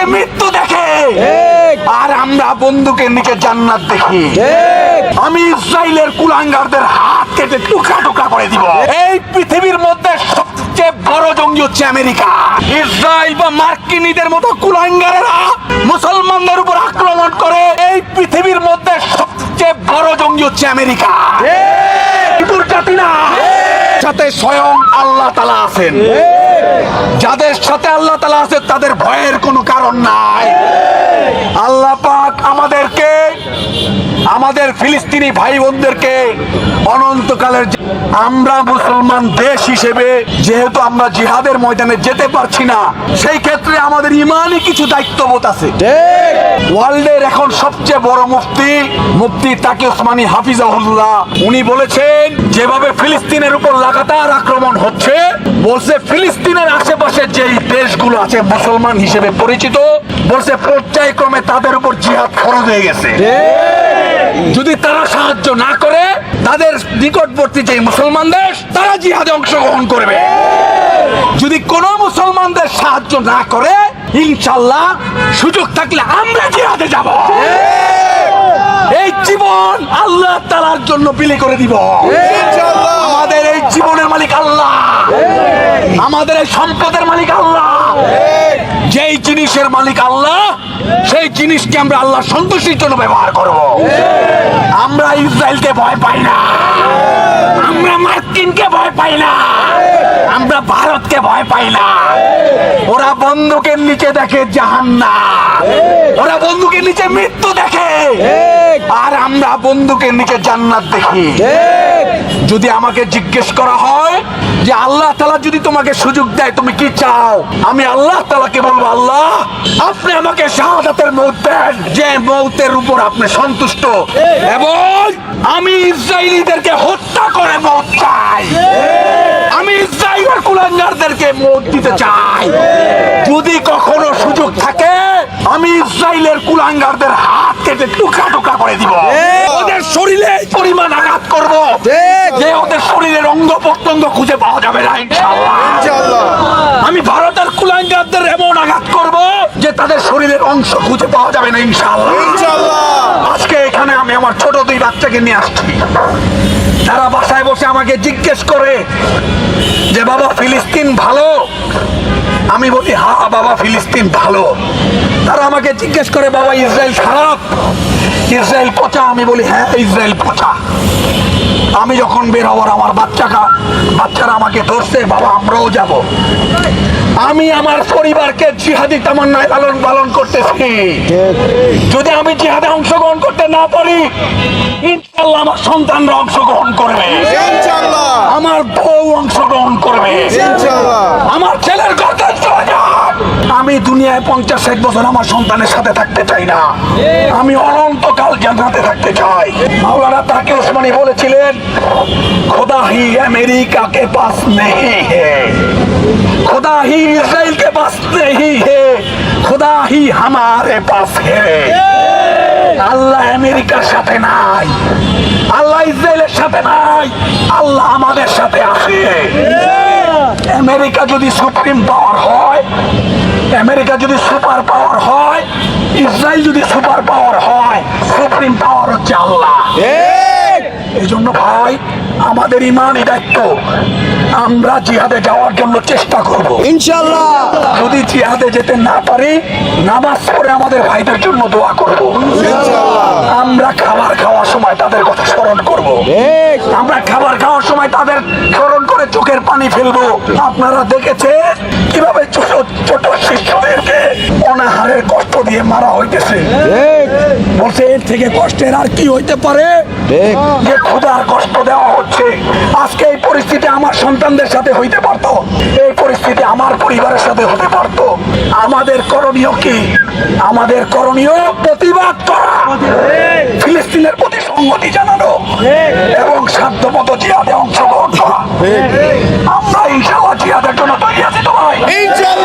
নিচে মৃত্যু দেখে। আর আমরা বন্দুকের নিচে জান্নাত দেখি। আমি ইসরায়েলের কুলাঙ্গারদের হাত কেটে টুকরা টুকরা করে দিব। এই পৃথিবীর মধ্যে সবচেয়ে বড় জঙ্গি হচ্ছে আমেরিকা। ইসরায়েল বা মার্কিনীদের মতো কুলাঙ্গারেরা মুসলমানদের উপর আক্রমণ করে এই পৃথিবীর মধ্যে সবচেয়ে বড় জঙ্গি হচ্ছে আমেরিকা। জাতি না সাথে স্বয়ং আল্লাহ তালা আছেন। যাদের সাথে আল্লাহ তালা আছে তাদের ভয়ের কোনো কারণ নাই। আল্লাহ পাক আমাদেরকে আমাদের ফিলিস্তিনি ভাই বোনদেরকে অনন্তকালের আমরা মুসলমান দেশ হিসেবে যেহেতু আমরা জিহাদের ময়দানে যেতে পারছি না সেই ক্ষেত্রে আমাদের ইমানই কিছু দায়িত্ববোধ আছে। ওয়ার্ল্ডের এখন সবচেয়ে বড় মুফতি মুফতি তাকি ওসমানী হাফিজাহুল্লাহ উনি বলেছেন যেভাবে ফিলিস্তিনের উপর লাগাতার আক্রমণ হচ্ছে বলছে ফিলিস্তিনের আশেপাশে যেই দেশগুলো আছে মুসলমান হিসেবে পরিচিত বলছে পর্যায়ক্রমে তাদের উপর জিহাদ ফরজ হয়ে গেছে। যদি তারা সাহায্য না করে তাদের নিকটবর্তী যে মুসলমান দেশ তারা জিহাদে অংশগ্রহণ করবে। যদি কোন মুসলমানদের সাহায্য না করে ইনশাল্লাহ সুযোগ থাকলে আমরা জিহাদে যাব। এই জীবন আল্লাহ তালার জন্য বিলি করে দিব। এই জীবনের মালিক আল্লাহ। আমাদের এই সম্পদের মালিক আল্লাহ। যেই জিনিসের মালিক আল্লাহ, সেই জিনিসকে আমরা আল্লাহ সন্তুষ্টির জন্য ব্যবহার করব। আমরা ইসরায়েলকে ভয় পাই না। আমরা মার্কিনকে ভয় পাই না। আমরা ভারতকে ভয় পাই না। ওরা বন্দুকের নিচে দেখে জাহান্না ওরা বন্দুকের নিচে মৃত্যু দেখে। আর আমরা বন্দুকের নিচে জান্নাত দেখি। যদি আমাকে জিজ্ঞেস করা হয় যে আল্লাহ তালা যদি তোমাকে সুযোগ দেয়, তুমি কি চাও? আমি আল্লাহ তালাকে বলব, আল্লাহ, আপনি আমাকে শাহাদাতের মৌত দেন। যে মৌতের উপর আপনি সন্তুষ্ট। এবং আমি ইসরায়েলিদেরকে হত্যা করে মৌত চাই আমি ইসরায়েলের কুলাঙ্গারদেরকে মৌত দিতে চাই। যদি কখনো সুযোগ থাকে, আমি ইসরায়েলের কুলাঙ্গারদের হাত কেটে টুকরা টুকরা করে দিব। ওদের শরীরে পরিমাণ আঘাত করব। যে ওদের শরীরের অঙ্গ প্রত্যঙ্গ খুঁজে পাওয়া যাবে না ইনশাআল্লাহ। আমি ভারতের কুলাঙ্গারদের এমন আঘাত করব যে তাদের শরীরের অংশ খুঁজে পাওয়া যাবে না ইনশাআল্লাহ। আজকে এখানে আমি আমার ছোট দুই বাচ্চাকে নিয়ে আসছি। তারা বাসায় বসে আমাকে জিজ্ঞেস করে যে বাবা ফিলিস্তিন ভালো? আমি বলি, হা, বাবা ফিলিস্তিন ভালো। তারা আমাকে জিজ্ঞেস করে, বাবা, ইসরায়েল খারাপ? ইসরায়েল পচা। আমি বলি হ্যাঁ ইসরায়েল পচা। আমি যখন বের হওয়ার আমার বাচ্চাকা, বাচ্চারা আমাকে ধরছে, বাবা, আমরাও যাব। আমি আমার পরিবারকে জিহাদি তামান্নায় লালন পালন করতেছি। যদি আমি জিহাদে অংশগ্রহণ করতে না পারি ইনশাল্লাহ আমার সন্তানরা অংশগ্রহণ করবে। আমার আমি দুনিয়ায় পঞ্চাশ এক বছর আমার সন্তানের সাথে থাকতে চাই না। আমি অনন্তকাল জানাতে থাকতে চাই। মাওলানা তাকে ওসমানি বলেছিলেন খোদা হি আমেরিকা কে পাস নেই হে। খোদা হি ইসরায়েল কে পাস নেহি হে। খোদা হি হামারে পাস হে। আল্লাহ আমেরিকার সাথে নাই। আল্লাহ ইসরায়েলের সাথে নাই। আল্লাহ আমাদের সাথে আছে আমেরিকা যদি সুপ্রিম পাওয়ার হয়, আমেরিকা যদি সুপার পাওয়ার হয়, ইসরায়েল যদি সুপার পাওয়ার হয়, সুপ্রিম পাওয়ার হচ্ছে আল্লাহ। এই জন্য ভাই আমাদের ইমানই দায়িত্ব। আমরা জিহাদে যাওয়ার জন্য চেষ্টা করব। ইনশাল্লাহ যদি জিহাদে যেতে না পারি নামাজ পড়ে আমাদের ভাইদের জন্য দোয়া করব। আমরা খাবার খাওয়ার সময় তাদের কথা স্মরণ করব। আমরা খাবার খাওয়ার সময় তাদের স্মরণ করে চোখের পানি ফেলব। আপনারা দেখেছে কীভাবে ছোট ছোট শিশুদেরকে অনাহারের কষ্ট দিয়ে মারা হইতেছে? বলছে এর থেকে কষ্টের আর কি হইতে পারে? যে ক্ষুধার কষ্ট দেওয়া হচ্ছে আজকে এই পরিস্থিতি আমার সন্তানদের সাথে হইতে পারত এই পরিস্থিতি আমার পরিবারের সাথে হতে পারত। আমাদের করণীয় কি? আমাদের করণীয় প্রতিবাদ করা। ফিলিস্তিনের প্রতি সংহতি জানানো এবং সাধ্য মতো জিহাদে অংশগ্রহণ করা। আমরা